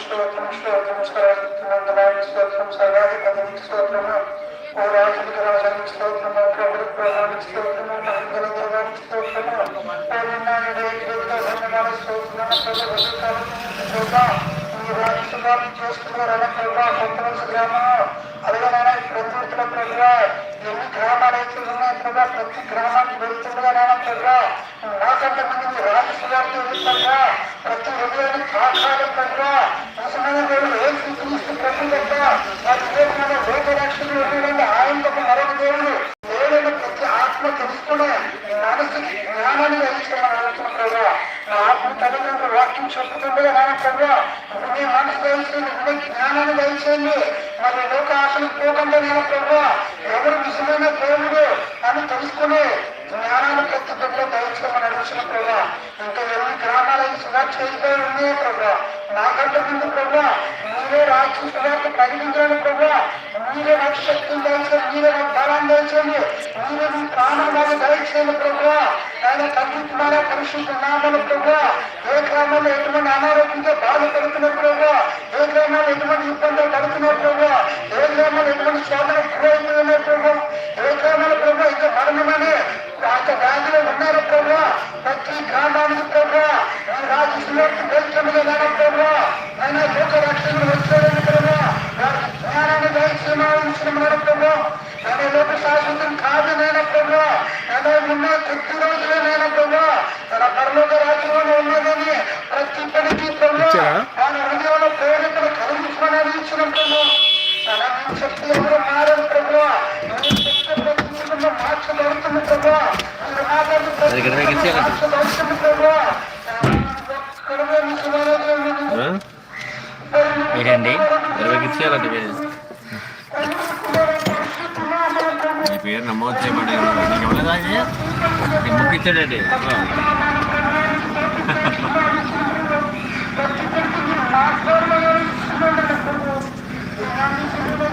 స్తోత్రం స్తోత్రం సర్వశక్తిమంతుడానికి స్తోత్రం సర్వాధిపతికి స్తోత్రము ఓ రాజులకు రాజానికి స్తోత్రము ప్రభులకు ప్రభానికి స్తోత్రము మహిళల దేవానికి స్తోత్రము ఓ నిన్నాడు సంగమాన స్తోత్రము చేస్తున్నారన్న ప్రభా గ్రామం అలాగే ప్రతివృత్తుల ప్రభా ఎన్ని గ్రామాలు అయితే ఉన్నాయి ప్రభా ప్రతి గ్రామానికి వెళ్తుండగా నాన్న ప్రభా నాకంటే మంది రాజుగారితో ప్రతి హృదయాన్ని తాకాలి ప్రభా మనసుకి జ్ఞానాన్ని దయచేయమని అడుగుతున్న ప్రభా నా ఆత్మ తల్లిదండ్రులు వాక్యం చెప్పుతుండగా నాన్న ప్రభా మీ మనసు దయచేయండి నీ జ్ఞానాన్ని దయచేయండి. మరి లోక ఆశలు పోకుండా నేను ప్రభా ఎవరు నిజమైన దేవుడు అని తెలుసుకునే జ్ఞానాన్ని ప్రతి బిడ్డలో దయచేయమని అడుగుతున్న ప్రభా ఇంకా ఎన్ని గ్రామాలకు సువార్త చేయబోయి ఉన్నాయి ప్రభా. నాకంటే ముందు ప్రభా మీరే రాక్షసులకు సువార్త ప్రభా. మీరే నాకు శక్తిని దయచేయండి మీరే నాకు బలాన్ని దయచేయండి. మీరే మీ ప్రాణాలను దయచేయండి ప్రభా. ఆయన తగ్గుతున్న పరిశుద్ధ నామలు ప్రభా. ఏ గ్రామంలో ఎటువంటి అనారోగ్యంతో బాధపడుతున్న ప్రభా? ఏ గ్రామంలో ఎటువంటి ఇబ్బందులు పడుతున్న ప్రభా? ఏ గ్రామంలో ఎటువంటి శోధన గురైపోయిన ప్రభా? ఏ గ్రామంలో ప్రభా ఇంకా మరణమని అంత వ్యాధిలో ఉన్నారు ప్రభా? ప్రతి గ్రామానికి ప్రభా ఈ రాజకీయాలకు ప్రభా ఆయన లోక రక్షణ వచ్చాడని ప్రభా వారికి జ్ఞానాన్ని దయచేయమని ప్రభా. ఆయన లోక శాశ్వతం కాదు నేను ప్రభా. ఆయన ఉన్న కొద్ది రోజులే నేను ప్రభా. తన పరలోక రాజ్యంలో ఉన్నదని ప్రతి పనికి ప్రభా. ఇచ్చారా? ఆయన హృదయంలో ప్రేరేపణ కలిగించమని ఇచ్చిన ప్రభా. తన మీ శక్తి ఎవరు మారదు ప్రభా. మీ శక్తి ప్రతి జీవితంలో మార్చబడుతుంది ప్రభా. మీరు మాట్లాడి ప్రతి అది ఇక్కడ మీకు ఇచ్చేయాలండి. మార్చబడుతుంది ప్రభా. ఒక్కడే నిజమైన దేవుడు. పేరు నమోదు చేయబడి నీకు ఎవరు ముక్కిచ్చాడండి